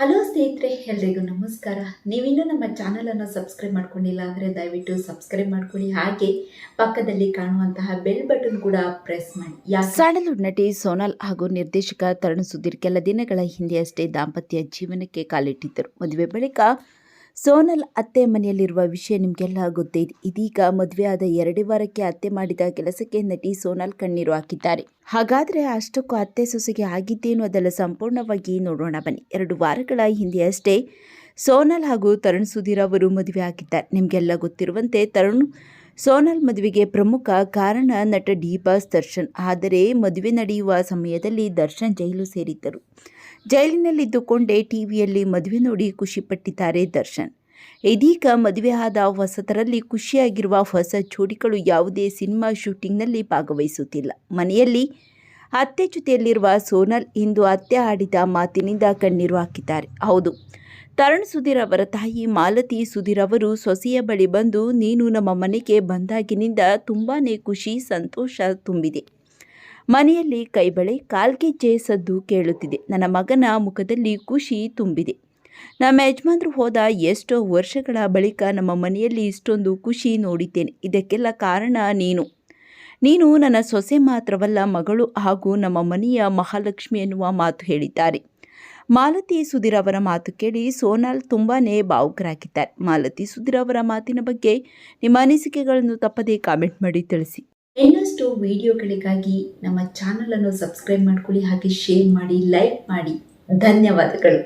Hello ಸ್ನೇಹಿತರೆ, ಎಲ್ರಿಗೂ ನಮಸ್ಕಾರ. ನೀವಿನ್ನೂ ನಮ್ಮ ಚಾನಲನ್ನು ಸಬ್ಸ್ಕ್ರೈಬ್ ಮಾಡ್ಕೊಂಡಿಲ್ಲ ಅಂದರೆ ದಯವಿಟ್ಟು ಸಬ್ಸ್ಕ್ರೈಬ್ ಮಾಡ್ಕೊಳ್ಳಿ. ಹಾಗೆ ಪಕ್ಕದಲ್ಲಿ ಕಾಣುವಂತಹ ಬೆಲ್ ಬಟನ್ ಕೂಡ ಪ್ರೆಸ್ ಮಾಡಿ. ಸ್ಯಾಂಡಲ್ವುಡ್ ನಟಿ ಸೋನಾಲ್ ಹಾಗೂ ನಿರ್ದೇಶಕ ತರುಣ್ ಸುಧೀರ್ ಕೆಲ ದಿನಗಳ ಹಿಂದೆಯಷ್ಟೇ ದಾಂಪತ್ಯ ಜೀವನಕ್ಕೆ ಕಾಲಿಟ್ಟಿದ್ದರು. ಮದುವೆ ಬಳಿಕ ಸೋನಲ್ ಅತ್ತೆ ಮನೆಯಲ್ಲಿರುವ ವಿಷಯ ನಿಮಗೆಲ್ಲ ಗೊತ್ತೇ ಇದೆ. ಇದೀಗ ಮದುವೆಯಾದ ಎರಡೇ ವಾರಕ್ಕೆ ಅತ್ತೆ ಮಾಡಿದ ಕೆಲಸಕ್ಕೆ ನಟಿ ಸೋನಲ್ ಕಣ್ಣೀರು ಹಾಕಿದ್ದಾರೆ. ಹಾಗಾದರೆ ಅಷ್ಟಕ್ಕೂ ಅತ್ತೆ ಸೊಸೆಗೆ ಆಗಿದ್ದೇನು ಅದೆಲ್ಲ ಸಂಪೂರ್ಣವಾಗಿ ನೋಡೋಣ ಬನ್ನಿ. ಎರಡು ವಾರಗಳ ಹಿಂದೆಯಷ್ಟೇ ಸೋನಲ್ ಹಾಗೂ ತರುಣ್ ಸುಧೀರ್ ಅವರು ಮದುವೆ ಆಗಿದ್ದಾರೆ. ನಿಮಗೆಲ್ಲ ಗೊತ್ತಿರುವಂತೆ ತರುಣ್ ಸೋನಲ್ ಮದುವೆಗೆ ಪ್ರಮುಖ ಕಾರಣ ನಟ ಡಿ ಬಾಸ್ ದರ್ಶನ್. ಆದರೆ ಮದುವೆ ನಡೆಯುವ ಸಮಯದಲ್ಲಿ ದರ್ಶನ್ ಜೈಲು ಸೇರಿದ್ದರು. ಜೈಲಿನಲ್ಲಿದ್ದುಕೊಂಡೇ ಟಿವಿಯಲ್ಲಿ ಮದುವೆ ನೋಡಿ ಖುಷಿಪಟ್ಟಿದ್ದಾರೆ ದರ್ಶನ್. ಇದೀಗ ಮದುವೆ ಆದ ಹೊಸತರಲ್ಲಿ ಖುಷಿಯಾಗಿರುವ ಹೊಸ ಜೋಡಿಗಳು ಯಾವುದೇ ಸಿನಿಮಾ ಶೂಟಿಂಗ್ನಲ್ಲಿ ಭಾಗವಹಿಸುತ್ತಿಲ್ಲ. ಮನೆಯಲ್ಲಿ ಅತ್ತೆ ಜೊತೆಯಲ್ಲಿರುವ ಸೋನಲ್ ಇಂದು ಅತ್ತೆ ಆಡಿದ ಮಾತಿನಿಂದ ಕಣ್ಣೀರು ಹಾಕಿದ್ದಾರೆ. ಹೌದು ತರುಣ್ ಸುಧೀರ್ ಅವರ ತಾಯಿ ಮಾಲತಿ ಸುಧೀರ್ ಅವರು ಸೊಸೆಯ ಬಳಿ ಬಂದು, ನೀನು ನಮ್ಮ ಮನೆಗೆ ಬಂದಾಗಿನಿಂದ ತುಂಬಾ ಖುಷಿ, ಸಂತೋಷ ತುಂಬಿದೆ. ಮನೆಯಲ್ಲಿ ಕೈಬಳೆ ಕಾಲ್ಗೆಜ್ಜೆ ಸದ್ದು ಕೇಳುತ್ತಿದೆ. ನನ್ನ ಮಗನ ಮುಖದಲ್ಲಿ ಖುಷಿ ತುಂಬಿದೆ. ನಮ್ಮ ಯಜಮಾನ್ರು ಹೋದ ಎಷ್ಟೋ ವರ್ಷಗಳ ಬಳಿಕ ನಮ್ಮ ಮನೆಯಲ್ಲಿ ಇಷ್ಟೊಂದು ಖುಷಿ ನೋಡಿದ್ದೇನೆ. ಇದಕ್ಕೆಲ್ಲ ಕಾರಣ ನೀನು. ನೀನು ನನ್ನ ಸೊಸೆ ಮಾತ್ರವಲ್ಲ, ಮಗಳು ಹಾಗೂ ನಮ್ಮ ಮನೆಯ ಮಹಾಲಕ್ಷ್ಮಿ ಎನ್ನುವ ಮಾತು ಹೇಳಿದ್ದಾರೆ. ಮಾಲತಿ ಸುಧೀರ್ ಅವರ ಮಾತು ಕೇಳಿ ಸೋನಾಲ್ ತುಂಬಾನೇ ಭಾವುಕರಾಗಿದ್ದಾರೆ. ಮಾಲತಿ ಸುಧೀರ್ ಅವರ ಮಾತಿನ ಬಗ್ಗೆ ನಿಮ್ಮ ಅನಿಸಿಕೆಗಳನ್ನು ತಪ್ಪದೇ ಕಾಮೆಂಟ್ ಮಾಡಿ ತಿಳಿಸಿ. ಇನ್ನಷ್ಟು ವಿಡಿಯೋಗಳಿಗಾಗಿ ನಮ್ಮ ಚಾನಲನ್ನು ಸಬ್ಸ್ಕ್ರೈಬ್ ಮಾಡ್ಕೊಳ್ಳಿ, ಹಾಗೆ ಶೇರ್ ಮಾಡಿ, ಲೈಕ್ ಮಾಡಿ. ಧನ್ಯವಾದಗಳು.